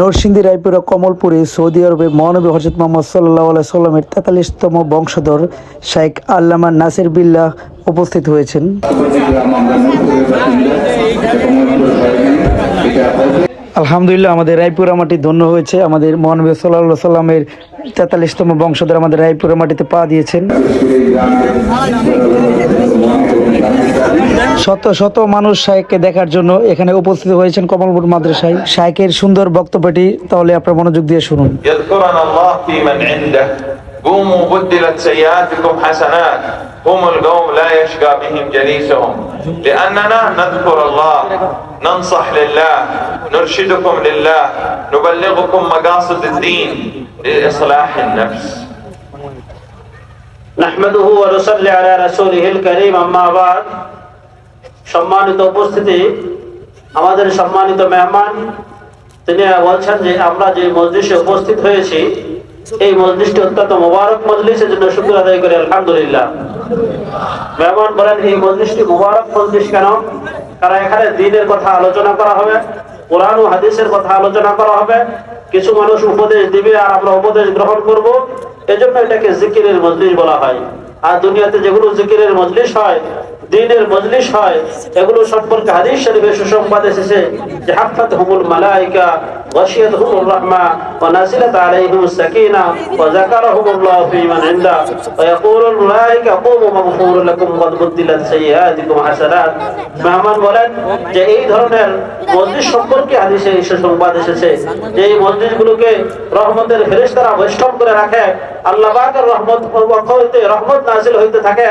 Narsingdi, Raipura, কমলপুরে, Saudi আরবে মহানবী হজরত মোহাম্মদ সাল্লাহ আলাই সাল্লামের তেতাল্লিশতম বংশধর শাইখ আল্লামা নাসির বিল্লাহ উপস্থিত হয়েছেন। আলহামদুলিল্লাহ আমাদের রায়পুরা মাটি ধন্য হয়েছে আমাদের মহানবী সাল্লাহ সাল্লামের তেতাল্লিশতম বংশধর আমাদের রায়পুরা মাটিতে পা দিয়েছেন শত শত মানুষ শাইখকে দেখার জন্য এখানে উপস্থিত হয়েছেন কমলপুর মাদ্রাসায় শাইখের সুন্দর বক্তব্যটি তাহলে আপনার মনোযোগ দিয়ে শুনুন يذكرنا الله في من عنده قوموا بدلت سيئاتكم حسنات هم القوم لا يشقى بهم جليسهم لأننا نذكر الله ننصح لله نرشدكم لله نبلغكم مقاصد الدين لإصلاح النفس নাহমাদুহু ওয়া নুসাল্লি আলা রাসূলিহিল কারীম আম্মা বাদ সম্মানিত উপস্থিতি আমাদের সম্মানিত মেহমান তিনি বলছেন যে আমরা যে মজলিসে উপস্থিত হয়েছি এই মজলিসটি অত্যন্ত মোবারক মজলিস জন্য শুক্র আদায় করি আলহামদুলিল্লাহ মেহমান বলেন এই মজলিসটি মোবারক মজলিস কেন কারণ এখানে দিনের কথা আলোচনা করা হবে কোরআন ও হাদিসের কথা আলোচনা করা হবে। কিছু মানুষ উপদেশ দিবে আর আমরা উপদেশ গ্রহণ করব। এজন্য এটাকে জিকিরের মজলিস বলা হয়। আর দুনিয়াতে যেগুলো জিকিরের মজলিস হয় দিনের মজলিস হয়, এগুলো সম্পর্কে হাদিস শরীফে সুসংবাদ এসেছে যে হাফাত হুমুল মালাইকা ওয়াশিয়াত হুমুর রাহমা, ওয়া নাজিলাত আলাইহিমুস সাকিনা, ওয়া যাকারাহুমুল্লাহ ফি মান ইনদা, ওয়া ইয়াকুলুল মালাইকা কুমু মাগফুর লাকুম ওয়া বুদ্দিলাত সাইয়্যাতিকুম হাসানাত। মেহমান বলেন যে এই ধরনের মসজিদ সম্পর্কে হাদিসে সুসংবাদ এসেছে যে এই মসজিদগুলোকে রহমতের ফেরেশতারা বৈষ্ণব করে রাখে, আল্লাহ পাকের রহমত রহমত নাজিল হইতে থাকে,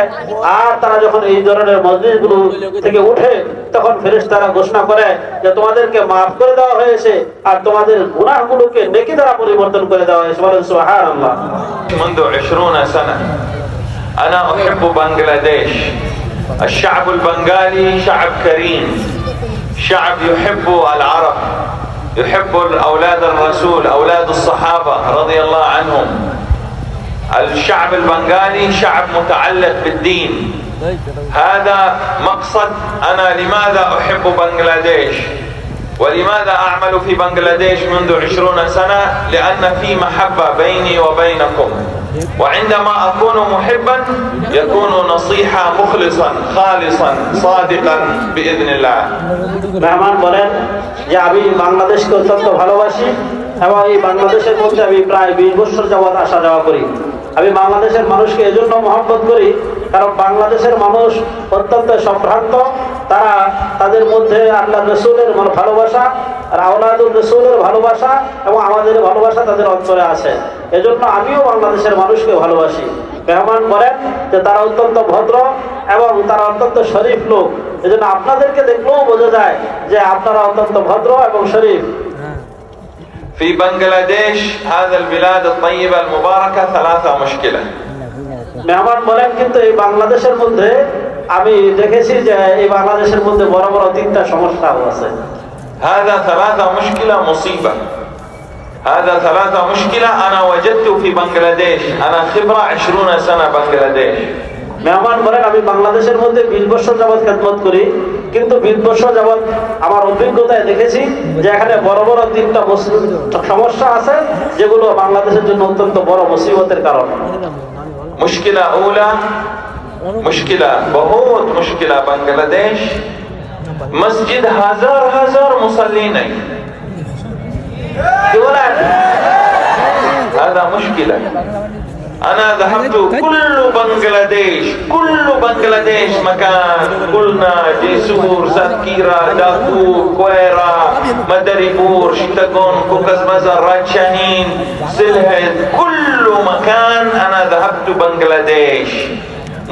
আর তারা যখন এই ধরনের মসজিদগুলো থেকে উঠে তখন ফেরেশতারা ঘোষণা করে যে তোমাদেরকে মাফ করে দেওয়া হয়েছে আর তোমাদের গুনাহগুলোকে নেকি দ্বারা পরিবর্তন করে দেওয়া হয়েছে বলেন সুবহানাল্লাহ منذ عشرون سنة أنا أحب بنغلاديش الشعب البنغالي شعب كريم شعب يحب العرب يحب أولاد الرسول أولاد الصحابة رضي الله عنهم الشعب البنغالي شعب متعلق بالدين هذا مقصد أنا لماذا أحب بنغلاديش ولماذا أعمل في بنغلاديش منذ عشرون سنة لأن في محبة بيني وبينكم وعندما أكون محبا يكون نصيحة مخلصا خالصا صادقا بإذن الله মেহমান বলেন যে আমি বাংলাদেশকে অত্যন্ত ভালোবাসি এবং এই বাংলাদেশের মধ্যে আমি প্রায় বিশ বছর যাবৎ আসা যাওয়া করি আমি বাংলাদেশের মানুষকে এজন্য মহব্বত করি, কারণ বাংলাদেশের মানুষ অত্যন্ত সম্ভ্রান্ত। তারা তাদের মধ্যে আল্লাহ রসুলের ভালোবাসা আর রসুলের ভালোবাসা এবং আমাদের ভালোবাসা তাদের অন্তরে আছে। এজন্য আমিও বাংলাদেশের মানুষকে ভালোবাসি। মেহমান বলেন যে তারা অত্যন্ত ভদ্র এবং তারা অত্যন্ত শরীফ লোক। এজন্য আপনাদেরকে দেখলেও বোঝা যায় যে আপনারা অত্যন্ত ভদ্র এবং শরীফ। في بنغلاديش هذا البلاد الطيبة المباركة ثلاثة مشكلة মেহমান বলেন কিন্তু এই বাংলাদেশের মধ্যে আমি দেখেছি যে এই বাংলাদেশের মধ্যে বড় বড় তিনটা সমস্যাও আছে هذا ثلاثة مشكلة مصيبة هذا ثلاثة مشكلة أنا وجدت في بنغلاديش أنا خبرة عشرون سنة بنغلاديش মেহমান বলেন আমি বাংলাদেশের মধ্যে বিশ বছর যাবৎ খেদমত করি কিন্তু বিদ্বস্ব যেমন আমার অভিজ্ঞতায় দেখেছি যে এখানে বড় বড় তিনটা সমস্যা আছে, যেগুলো বাংলাদেশের জন্য অত্যন্ত বড় মুসিবতের কারণ। মুশকিলা উলা, মুশকিলা বহু মুশকিলা বাংলাদেশ। মসজিদ হাজার হাজার মুসল্লি নাই। কি বলেন? هذا مشكله أنا ذهبت كل بنغلاديش كل بنغلاديش مكان قلنا جيسور ساتكيرا داكور كويرا مدريبور شتاغون كوكاز مزار راتشانين سلهد كل مكان أنا ذهبت بنغلاديش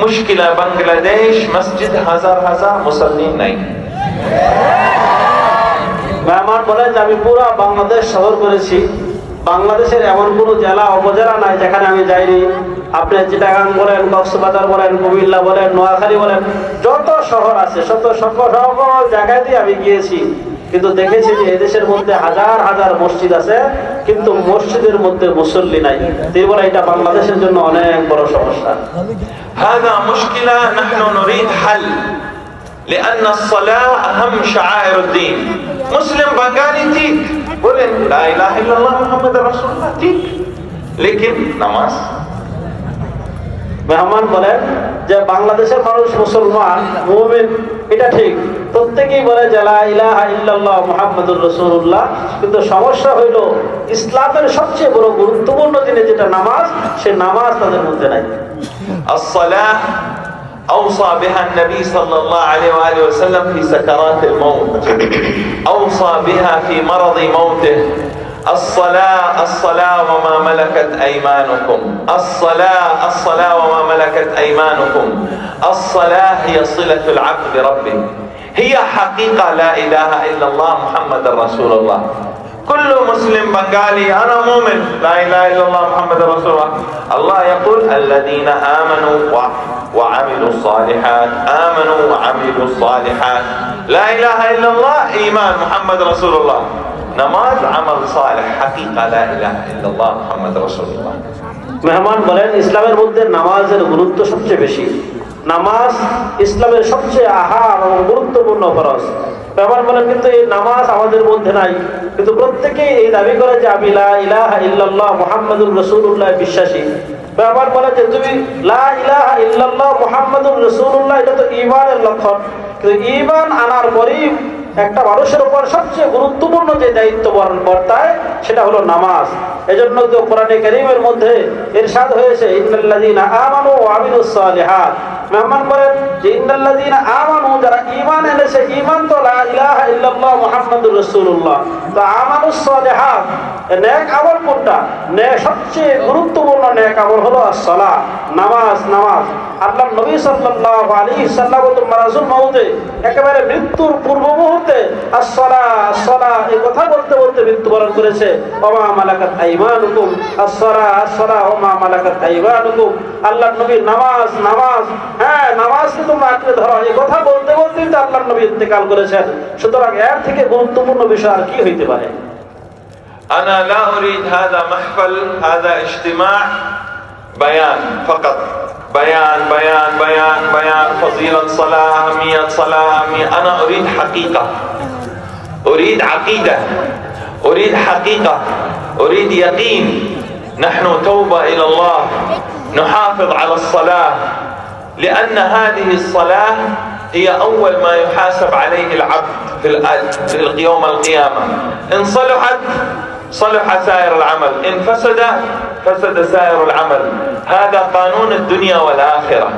مشكلة بنغلاديش مسجد هزار هزار مصلين ناي মেহমান বলেন যে আমি পুরো বাংলাদেশ সফর করেছি বাংলাদেশের এমন কোনো জেলা উপজেলা নাই যেখানে আমি যাইনি আপনি চিটাগাং বলেন কক্সবাজার বলেন কুমিল্লা বলেন নোয়াখালী বলেন যত শহর আছে শত সকল সকল জায়গায় দিয়ে আমি গিয়েছি কিন্তু দেখেছি যে এদেশের মধ্যে হাজার হাজার মসজিদ আছে কিন্তু মসজিদের মধ্যে মুসল্লি নাই তিনি বলে এটা বাংলাদেশের জন্য অনেক বড় সমস্যা هذا مشكلة نحن نريد حل لأن الصلاة أهم شعائر الدين مسلم بنغالي تيك বলেন ঠিক লেকিন নামাজ। মেহমান বলেন যে বাংলাদেশের মানুষ মুসলমান মুমিন এটা ঠিক। প্রত্যেকেই বলে যারা ইলাহা ইল্লাল্লাহ মোহাম্মদুর কিন্তু সমস্যা হইল ইসলামের সবচেয়ে বড় গুরুত্বপূর্ণ দিনে যেটা নামাজ সে নামাজ তাদের মধ্যে নাই। আসসালাম أوصى بها النبي صلى الله عليه وآله وسلم في سكرات الموت. أوصى بها في مرض موته. الصلاة الصلاة وما ملكت أيمانكم. الصلاة الصلاة وما ملكت أيمانكم. الصلاة هي صلة العبد بربه. هي حقيقة لا إله إلا الله محمد رسول الله. كل مسلم بنغالي أنا مؤمن. لا إله إلا الله محمد رسول الله. الله يقول الذين آمنوا وعملوا الصالحات آمنوا وعملوا الصالحات لا إله إلا الله إيمان محمد رسول الله نماز عمل صالح حقيقة لا إله إلا الله محمد رسول الله মেহমান বলেন ইসলামের মধ্যে নামাজের গুরুত্ব সবচেয়ে বেশি নামাজ ইসলামের সবচেয়ে আহার এবং গুরুত্বপূর্ণ ফরজ মেহমান বলেন কিন্তু এই নামাজ আমাদের মধ্যে নাই কিন্তু প্রত্যেকেই এই দাবি করে যে আমি লা ইলাহা ইল্লাল্লাহ মুহাম্মাদুর রাসূলুল্লাহ বিশ্বাসী মেহমান বলে যে তুমি মুহাম্মাদুর রাসূলুল্লাহ, এটা তো ঈমানের লক্ষণ। কিন্তু ঈমান আনার পরেই একটা মানুষের উপর সবচেয়ে গুরুত্বপূর্ণ যে দায়িত্ব বর- বর্তায়, সেটা হলো নামাজ। এজন্য তো কোরআনে কারীমের মধ্যে ইরশাদ হয়েছে, ইন্নাল্লাযীনা আমানু ওয়া আমিলুস সালিহাত। মেহমান বলেন যে ইন্নাল্লাযীনা আমানু, যারা ঈমান এনেছে, ঈমান তো লা ইলাহা ইল্লাল্লাহ মুহাম্মাদুর রাসূলুল্লাহ। তো আমানুস সালিহাত নেক আমল কোনটা? নে, সবচেয়ে গুরুত্বপূর্ণ নেক আমল হলো as-সালাহ নামাজ নামাজ। আল্লাহ নবী সাল্লাল্লাহু আলাইহি সাল্লাম মারাজুল মাউতে একেবারে মৃত্যুর পূর্ব মুহূর্তে আসসালা আসসালা এই কথা বলতে বলতে মৃত্যুবরণ করেছে। ওমা মালাকাত আইমানুকুম আসসালা আসসালা ওমা মালাকাত আইমানুকুম আল্লাহ নবী নামাজ নামাজ। হ্যাঁ নামাজকে তোমরা আঁকড়ে ধরো। এই কথা বলতে বলতেই তো আল্লাহ নবী ইন্তেকাল করেছেন। সুতরাং এর থেকে গুরুত্বপূর্ণ বিষয় আর কি হইতে পারে? أنا لا أريد هذا محفل هذا اجتماع بيان فقط. بيان بيان بيان بيان. فضيلة صلاة أهمية صلاة أهمية. أنا أريد حقيقة. أريد عقيدة. أريد حقيقة. أريد يقين. نحن توبة إلى الله. نحافظ على الصلاة. لأن هذه الصلاة هي أول ما يحاسب عليه العبد في يوم القيامة. إن صلحت صلح سائر العمل. إن فسد فسد سائر العمل. هذا قانون الدنيا والآخرة.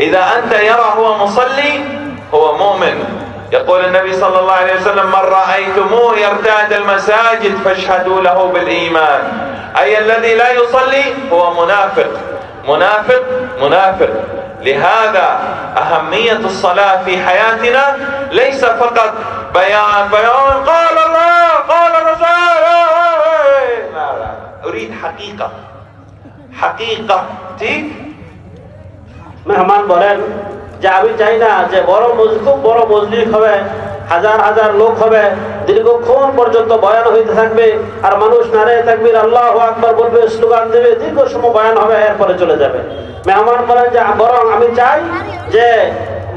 إذا أنت يرى هو مصلي هو مؤمن. يقول النبي صلى الله عليه وسلم من رأيتموه يرتاد المساجد فاشهدوا له بالإيمان. أي الذي لا يصلي؟ هو منافق. منافق منافق. لهذا أهمية الصلاة في حياتنا ليس فقط بيان بيان قال الله হাকিকা। হাকিকা ঠিক মেহমান বলেন যে আমি চাই না যে বড় খুব বড় মজলিস হবে, হাজার হাজার লোক হবে, দীর্ঘক্ষণ পর্যন্ত বয়ান হইতে থাকবে, আর মানুষ নারায় থাকবে আল্লাহ আকবর বলবে, স্লোগান দেবে দীর্ঘ সময় বয়ান হবে, এরপরে চলে যাবে। মেহমান বলেন যে বরং আমি চাই যে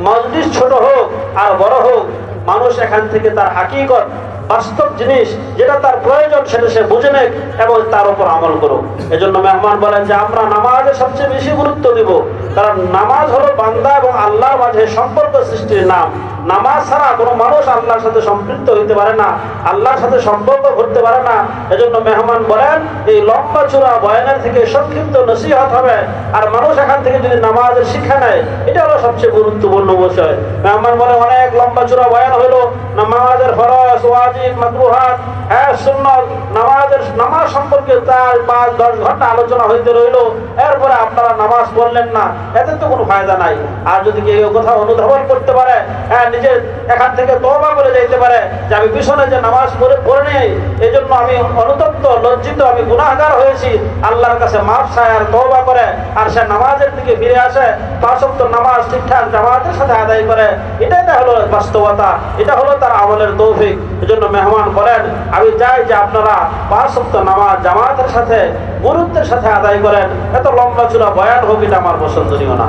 মজলিস ছোট হোক আর বড় হোক, মানুষ এখান থেকে তার হাকিকত বাস্তব জিনিস যেটা তার প্রয়োজন সেটা সে বুঝে নেক এবং তার উপর আমল করুক। এজন্য মেহমান বলেন যে, আমরা নামাজে সবচেয়ে বেশি গুরুত্ব দিব। কারণ নামাজ হলো বান্দা এবং আল্লাহর মাঝে সম্পর্ক সৃষ্টির নাম। নামাজ ছাড়া কোনো মানুষ আল্লাহর সাথে সম্পৃক্ত হইতে পারে না, আল্লাহর সাথে সম্পর্ক করতে পারে না। এজন্য মেহমান বলেন, এই লম্বা চূড়া বয়ানের থেকে সংক্ষিপ্ত নসিহত হবে। আর মানুষ এখান থেকে যদি নামাজের শিক্ষা নেয় এটা হলো সবচেয়ে গুরুত্বপূর্ণ বিষয়। মেহমান বলে, অনেক লম্বা চূড়া বয়ান হইল, নামাজের ফরজ, ওয়াজিব, মাকরুহাত হ্যাঁ সুন্নত। নামাজের, নামাজ সম্পর্কে চার, পাঁচ, দশ ঘণ্টা আলোচনা হইতে রইল। এরপরে আপনারা নামাজ পড়লেন না, এতে তো কোনো ফায়দা নাই। আর যদি কেউ কথা অনুধাবন করতে পারে হ্যাঁ নিজে এখান থেকে তওবা করে যাইতে পারে যে আমি পিছনে যে নামাজ পড়ে পড়ে নেই এই জন্য আমি অনুতপ্ত, লজ্জিত, আমি গুনাহগার হয়েছি। আল্লাহর কাছে মাফ চায় আর তওবা করে। আর সে নামাজের দিকে ফিরে আসে পাঁচক্ত নামাজ ঠিকঠাক জামাতের সাথে আদায় করে। এটাই তো হলো বাস্তবতা, এটা হলো তার আমলের তৌফিক। এজন্য মেহমান বলেন, আমি চাই যে আপনারা পাঁচ সপ্তাহ নামাজ জামাতের সাথে গুরুত্বের সাথে আদায় করেন। এত লম্বা চূড়া বয়ান হোক এটা আমার পছন্দনীয় না।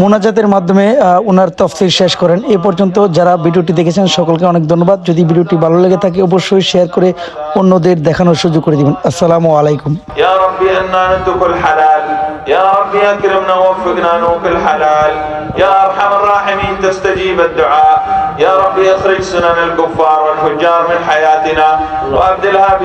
মোনাজাতের মাধ্যমে ওনার তফসির শেষ করেন। এ পর্যন্ত যারা ভিডিওটি দেখেছেন সকলকে অনেক ধন্যবাদ। যদি ভিডিওটি ভালো লেগে থাকে অবশ্যই শেয়ার করে অন্যদের দেখানোর সুযোগ করে দিবেন। আসসালামু আলাইকুম। يا ربي أكرمنا ووفقنا نوك الحلال. يا أرحم الراحمين تستجيب الدعاء. يا ربي اخرج سنن الكفار والفجار من حياتنا. وأبدلها